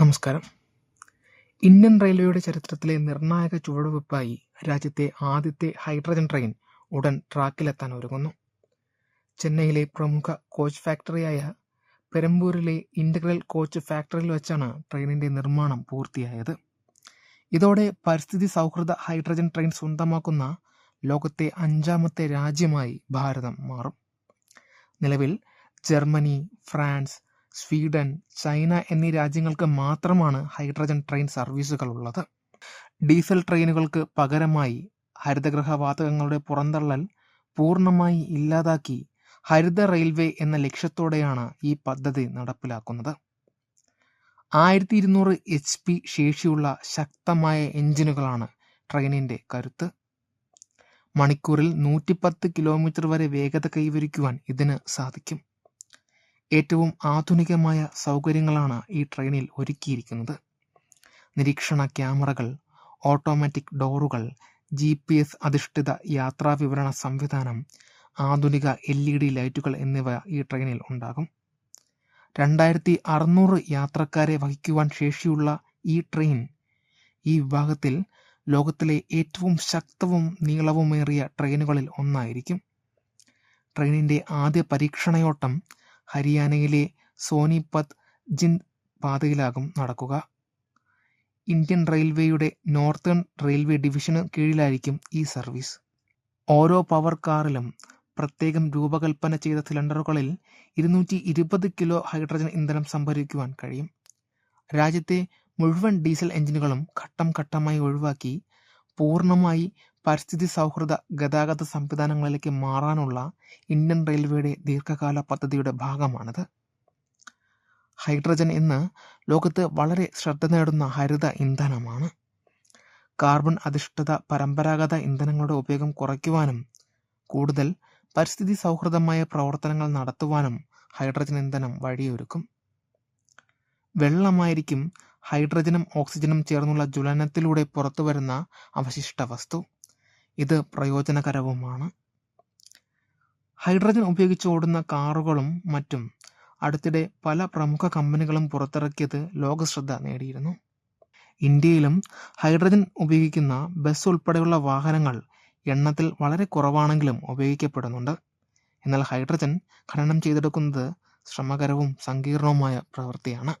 നമസ്കാരം. ഇന്ത്യൻ റെയിൽവേയുടെ ചരിത്രത്തിലെ നിർണായക ചുവടുവെപ്പായി രാജ്യത്തെ ആദ്യത്തെ ഹൈഡ്രജൻ ട്രെയിൻ ഉടൻ ട്രാക്കിലെത്താൻ ഒരുങ്ങുന്നു. ചെന്നൈയിലെ പ്രമുഖ കോച്ച് ഫാക്ടറിയായ പെരമ്പൂരിലെ ഇന്റഗ്രൽ കോച്ച് ഫാക്ടറിയിൽ വെച്ചാണ് ട്രെയിനിന്റെ നിർമ്മാണം പൂർത്തിയായത്. ഇതോടെ പരിസ്ഥിതി സൗഹൃദ ഹൈഡ്രജൻ ട്രെയിൻ സ്വന്തമാക്കുന്ന ലോകത്തെ അഞ്ചാമത്തെ രാജ്യമായി ഭാരതം മാറും. നിലവിൽ ജർമ്മനി ഫ്രാൻസ് സ്വീഡൻ ചൈന എന്നീ രാജ്യങ്ങൾക്ക് മാത്രമാണ് ഹൈഡ്രജൻ ട്രെയിൻ സർവീസുകൾ ഉള്ളത് ഡീസൽ ട്രെയിനുകൾക്ക് പകരമായി ഹരിതഗൃഹ വാതകങ്ങളുടെ പുറന്തള്ളൽ പൂർണമായി ഇല്ലാതാക്കി ഹരിത റെയിൽവേ എന്ന ലക്ഷ്യത്തോടെയാണ് ഈ പദ്ധതി നടപ്പിലാക്കുന്നത്. ആയിരത്തി ഇരുന്നൂറ് എച്ച് പി ശേഷിയുള്ള ശക്തമായ എഞ്ചിനുകളാണ് ട്രെയിനിന്റെ കരുത്ത്. മണിക്കൂറിൽ നൂറ്റിപ്പത്ത് കിലോമീറ്റർ വരെ വേഗത കൈവരിക്കുവാൻ ഇതിന് സാധിക്കും. ഏറ്റവും ആധുനികമായ സൗകര്യങ്ങളാണ് ഈ ട്രെയിനിൽ ഒരുക്കിയിരിക്കുന്നത്. നിരീക്ഷണ ക്യാമറകൾ ഓട്ടോമാറ്റിക് ഡോറുകൾ ജി പി എസ് അധിഷ്ഠിത യാത്രാ വിവരണ സംവിധാനം ആധുനിക എൽ ഇ ഡി ലൈറ്റുകൾ എന്നിവ ഈ ട്രെയിനിൽ ഉണ്ടാകും. രണ്ടായിരത്തി അറുന്നൂറ് യാത്രക്കാരെ വഹിക്കുവാൻ ശേഷിയുള്ള ഈ ട്രെയിൻ ഈ വിഭാഗത്തിൽ ലോകത്തിലെ ഏറ്റവും ശക്തവും നീളവുമേറിയ ട്രെയിനുകളിൽ ഒന്നായിരിക്കും. ട്രെയിനിന്റെ ആദ്യ പരീക്ഷണയോട്ടം ഹരിയാനയിലെ സോനിപത് ജിന്ദ് പാതയിലാകും നടക്കുക. ഇന്ത്യൻ റെയിൽവേയുടെ നോർത്തേൺ റെയിൽവേ ഡിവിഷന് കീഴിലായിരിക്കും ഈ സർവീസ്. ഓരോ പവർ കാറിലും പ്രത്യേകം രൂപകൽപ്പന ചെയ്ത സിലിണ്ടറുകളിൽ ഇരുന്നൂറ്റി ഇരുപത് കിലോ ഹൈഡ്രജൻ ഇന്ധനം സംഭരിക്കുവാൻ കഴിയും. രാജ്യത്തെ മുഴുവൻ ഡീസൽ എഞ്ചിനുകളും ഘട്ടം ഘട്ടമായി ഒഴിവാക്കി പൂർണമായി പരിസ്ഥിതി സൗഹൃദ ഗതാഗത സംവിധാനങ്ങളിലേക്ക് മാറാനുള്ള ഇന്ത്യൻ റെയിൽവേയുടെ ദീർഘകാല പദ്ധതിയുടെ ഭാഗമാണിത്. ഹൈഡ്രജൻ ഇന്ന് ലോകത്ത് വളരെ ശ്രദ്ധ നേടുന്ന ഹരിത ഇന്ധനമാണ്. കാർബൺ അധിഷ്ഠിത പരമ്പരാഗത ഇന്ധനങ്ങളുടെ ഉപയോഗം കുറയ്ക്കുവാനും കൂടുതൽ പരിസ്ഥിതി സൗഹൃദമായ പ്രവർത്തനങ്ങൾ നടത്തുവാനും ഹൈഡ്രജൻ ഇന്ധനം വഴിയൊരുക്കും. വെള്ളമായിരിക്കും ഹൈഡ്രജനും ഓക്സിജനും ചേർന്നുള്ള ജ്വലനത്തിലൂടെ പുറത്തുവരുന്ന അവശിഷ്ട വസ്തു. ഇത് പ്രയോജനകരവുമാണ്. ഹൈഡ്രജൻ ഉപയോഗിച്ച് ഓടുന്ന കാറുകളും മറ്റും അടുത്തിടെ പല പ്രമുഖ കമ്പനികളും പുറത്തിറക്കിയത് ലോകശ്രദ്ധ നേടിയിരുന്നു. ഇന്ത്യയിലും ഹൈഡ്രജൻ ഉപയോഗിക്കുന്ന ബസ് ഉൾപ്പെടെയുള്ള വാഹനങ്ങൾ എണ്ണത്തിൽ വളരെ കുറവാണെങ്കിലും ഉപയോഗിക്കപ്പെടുന്നുണ്ട്. എന്നാൽ ഹൈഡ്രജൻ ഖനനം ചെയ്തെടുക്കുന്നത് ശ്രമകരവും സങ്കീർണവുമായ പ്രവൃത്തിയാണ്.